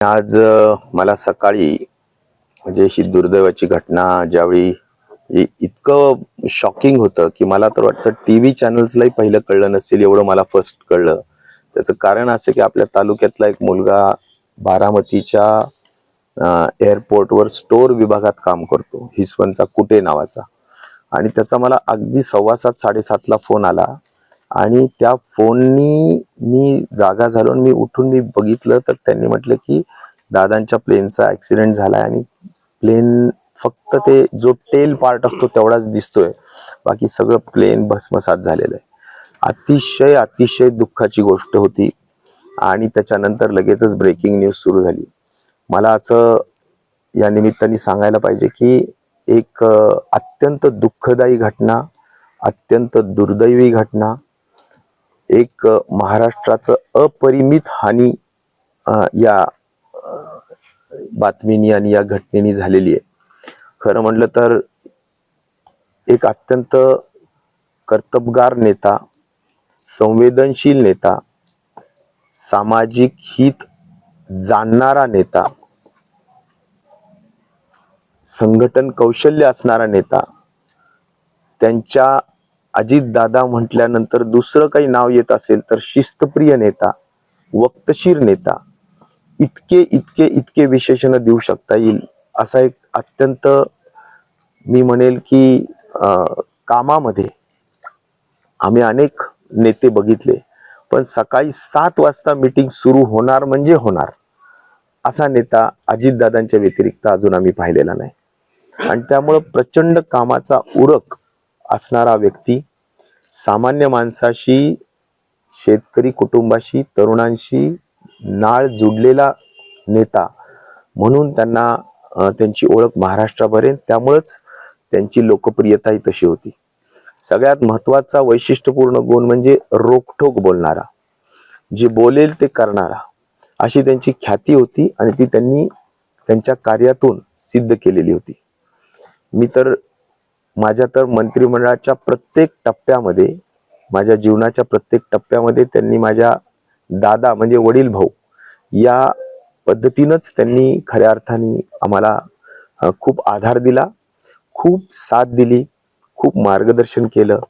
आज मला सकाळी म्हणजे ही दुर्दैवाची घटना ज्यावेळी इतकं शॉकिंग होतं की मला तर वाटतं टी व्ही चॅनल्सलाही पहिलं कळलं नसेल एवढं मला फर्स्ट कळलं. त्याचं कारण असं की आपल्या तालुक्यातला एक मुलगा बारामतीच्या एअरपोर्टवर स्टोअर विभागात काम करतो हिसवनचा कुटे नावाचा. आणि त्याचा मला अगदी सव्वा सात साडेसातला फोन आला. आणि त्या फोननी मी जागा झालो आणि मी उठून मी बघितलं तर त्यांनी म्हटलं की दादांच्या प्लेनचा ऍक्सिडेंट झालाय आणि प्लेन फक्त ते जो टेल पार्ट असतो तेवढाच दिसतोय. बाकी सगळं प्लेन भस्मसात झालेलं आहे. अतिशय अतिशय दुःखाची गोष्ट होती आणि त्याच्यानंतर लगेचच ब्रेकिंग न्यूज सुरू झाली. मला असं या निमित्ताने सांगायला पाहिजे की एक अत्यंत दुःखदायी घटना अत्यंत दुर्दैवी घटना एक महाराष्ट्राचं अपरिमित हानी या बातमीनी आणि या घटनेनी झालेली आहे. खरं म्हटलं तर एक अत्यंत कर्तबगार नेता संवेदनशील नेता सामाजिक हित जाणणारा नेता संघटन कौशल्य असणारा नेता त्यांच्या अजितदादा म्हटल्यानंतर दुसरं काही नाव येत असेल तर शिस्तप्रिय नेता वक्तशीर नेता इतके इतके इतके विशेषण देऊ शकता येईल असा एक अत्यंत मी म्हणेल की कामामध्ये आम्ही अनेक नेते बघितले पण सकाळी सात वाजता मीटिंग सुरू होणार म्हणजे होणार असा नेता अजितदादांच्या व्यतिरिक्त अजून आम्ही पाहिलेला नाही. आणि त्यामुळं प्रचंड कामाचा उरक असणारा व्यक्ती सामान्य माणसाशी शेतकरी कुटुंबाशी तरुणांशी नाळ जुडलेला नेता म्हणून त्यांना त्यांची ओळख महाराष्ट्रापर्यंत त्यामुळंच त्यांची लोकप्रियताही तशी होती. सगळ्यात महत्त्वाचा वैशिष्ट्यपूर्ण गुण म्हणजे रोखठोक बोलणारा. जे बोलेल ते करणारा. अशी त्यांची ख्याती होती आणि ती त्यांनी त्यांच्या कार्यातून सिद्ध केलेली होती. मी तर माझ्या तर मंत्रिमंडळाच्या प्रत्येक टप्प्यामध्ये माझ्या जीवनाच्या प्रत्येक टप्प्यामध्ये त्यांनी माझ्या दादा म्हणजे वडील भाऊ या पद्धतीनंच त्यांनी खऱ्या अर्थाने आम्हाला खूप आधार दिला खूप साथ दिली खूप मार्गदर्शन केलं.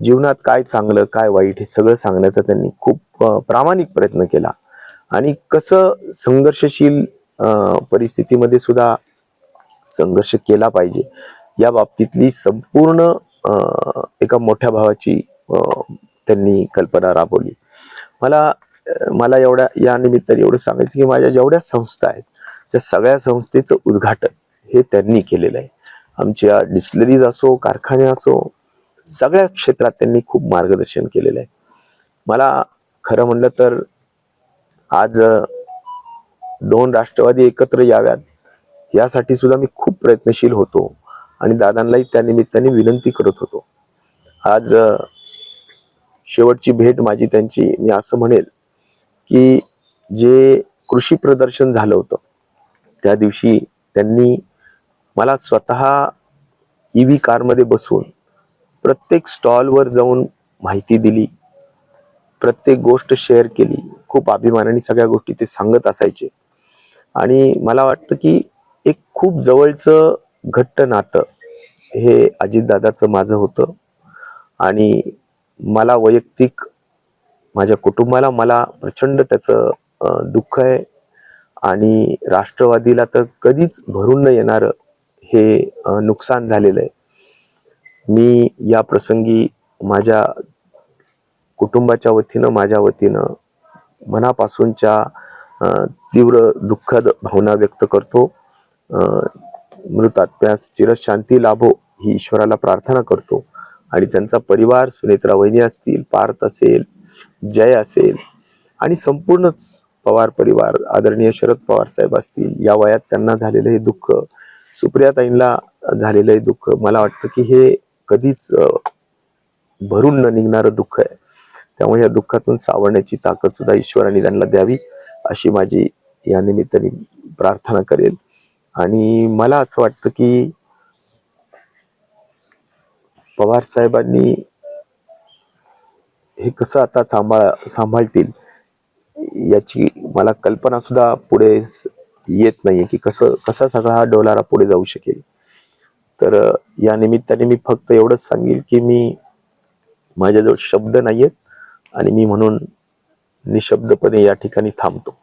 जीवनात काय चांगलं काय वाईट हे सगळं सांगण्याचा त्यांनी खूप प्रामाणिक प्रयत्न केला. आणि कसं संघर्षशील परिस्थितीमध्ये सुद्धा संघर्ष केला पाहिजे. या बाबतीतली संपूर्ण एका मोठ्या भावाची त्यांनी कल्पना राबवली. मला मला एवढ्या या निमित्ताने एवढं सांगायचं की माझ्या जेवढ्या संस्था आहेत त्या सगळ्या संस्थेचं उद्घाटन हे त्यांनी केलेलं आहे. आमच्या डिस्टलरीज असो कारखाने असो सगळ्या क्षेत्रात त्यांनी खूप मार्गदर्शन केलेलं आहे. मला खरं म्हणलं तर आज दोन राष्ट्रवादी एकत्र याव्यात यासाठी सुद्धा मी खूप प्रयत्नशील होतो. आणि दादांनाही त्या निमित्ताने विनंती करत होतो. आज शेवटची भेट माझी त्यांची. मी असं म्हणेल की जे कृषी प्रदर्शन झालं होतं त्या दिवशी त्यांनी मला स्वतः ई व्ही कारमध्ये बसून प्रत्येक स्टॉलवर जाऊन माहिती दिली. प्रत्येक गोष्ट शेअर केली. खूप अभिमानाने सगळ्या गोष्टी ते सांगत असायचे. आणि मला वाटतं की एक खूप जवळचं घट्ट नातं हे अजितदादाचं माझं होतं. आणि मला वैयक्तिक माझ्या कुटुंबाला मला प्रचंड त्याचं दुःख आहे. आणि राष्ट्रवादीला तर कधीच भरून न येणारं हे नुकसान झालेलं आहे. मी या प्रसंगी माझ्या कुटुंबाच्या वतीनं माझ्या वतीनं मनापासूनच्या तीव्र दुःखद भावना व्यक्त करतो. मृतात त्यास चिरशांती लाभो ही ईश्वराला प्रार्थना करतो. आणि त्यांचा परिवार सुनेत्रा वहिनी असतील पार्थ असेल जय असेल आणि संपूर्णच पवार परिवार आदरणीय शरद पवार साहेब असतील या वयात त्यांना झालेलं हे दुःख सुप्रियाताईंना झालेलं हे दुःख मला वाटतं की हे कधीच भरून न निघणारं दुःख आहे. त्यामुळे या दुःखातून सावरण्याची ताकद सुद्धा ईश्वराने त्यांना द्यावी अशी माझी या निमित्ताने प्रार्थना करेल. आणि मला असं वाटतं की पवार साहेबांनी हे कसं आता सांभाळ सांभाळतील याची मला कल्पना सुद्धा पुढे येत नाहीये की कसं कसा सगळा हा डोलारा पुढे जाऊ शकेल. तर या निमित्ताने मी फक्त एवढंच सांगेल की मी माझ्याजवळ शब्द नाहीयेत आणि मी म्हणून निशब्दपणे या ठिकाणी थांबतो.